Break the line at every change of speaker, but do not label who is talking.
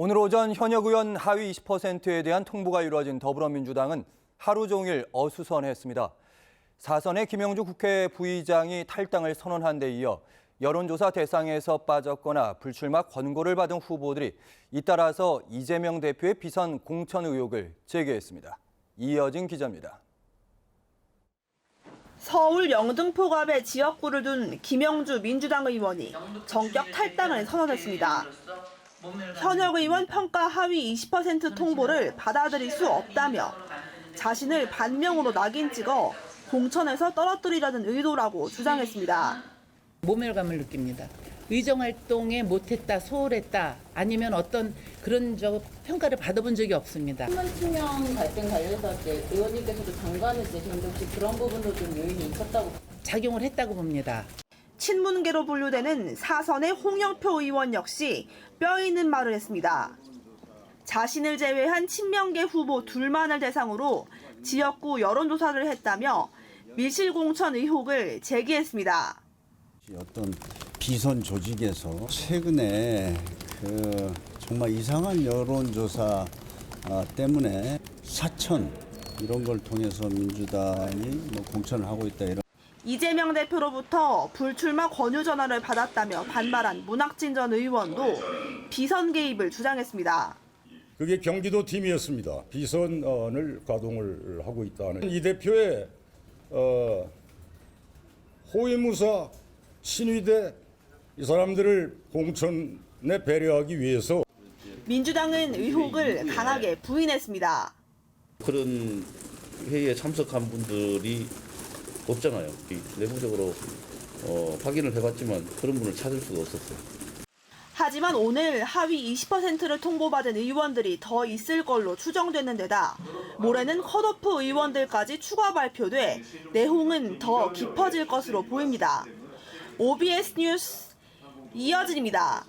오늘 오전 현역 의원 하위 20%에 대한 통보가 이루어진 더불어민주당은 하루 종일 어수선했습니다. 사선의 김영주 국회 부의장이 탈당을 선언한 데 이어 여론조사 대상에서 빠졌거나 불출마 권고를 받은 후보들이 잇따라서 이재명 대표의 비선 공천 의혹을 제기했습니다. 이어진 기자입니다.
서울 영등포갑에 지역구를 둔 김영주 민주당 의원이 전격 탈당을 선언했습니다. 현역 의원 평가 하위 20% 통보를 받아들일 수 없다며 자신을 반명으로 낙인 찍어 공천에서 떨어뜨리려는 의도라고 주장했습니다.
모멸감을 느낍니다. 의정 활동에 못했다, 소홀했다, 아니면 어떤 그런 저 평가를 받아본 적이 없습니다.
신문투명 갈등 관련해서 이제 의원님께서도 장관을 내시는데 혹시 그런 부분도 좀 요인이 있었다고
작용을 했다고 봅니다.
친문계로 분류되는 사선의 홍영표 의원 역시 뼈 있는 말을 했습니다. 자신을 제외한 친명계 후보 둘만을 대상으로 지역구 여론조사를 했다며 밀실 공천 의혹을 제기했습니다.
어떤 비선 조직에서 최근에 그 정말 이상한 여론조사 아, 때문에 사천 이런 걸 통해서 민주당이 뭐 공천을 하고 있다 이런.
이재명 대표로부터 불출마 권유 전화를 받았다며 반발한 문학진 전 의원도 비선 개입을 주장했습니다.
그게 경기도 팀이었습니다. 비선을 가동을 하고 있다는 이 대표의 어, 호위무사 친위대 이 사람들을 공천에 배려하기 위해서
민주당은 의혹을 강하게 부인했습니다.
그런 회의에 참석한 분들이 없잖아요. 이 내부적으로 어, 확인을 해봤지만 그런 분을 찾을 수가 없었어요.
하지만 오늘 하위 20%를 통보받은 의원들이 더 있을 걸로 추정되는 데다 모레는 컷오프 의원들까지 추가 발표돼 내홍은 더 깊어질 것으로 보입니다. OBS 뉴스 이어진입니다.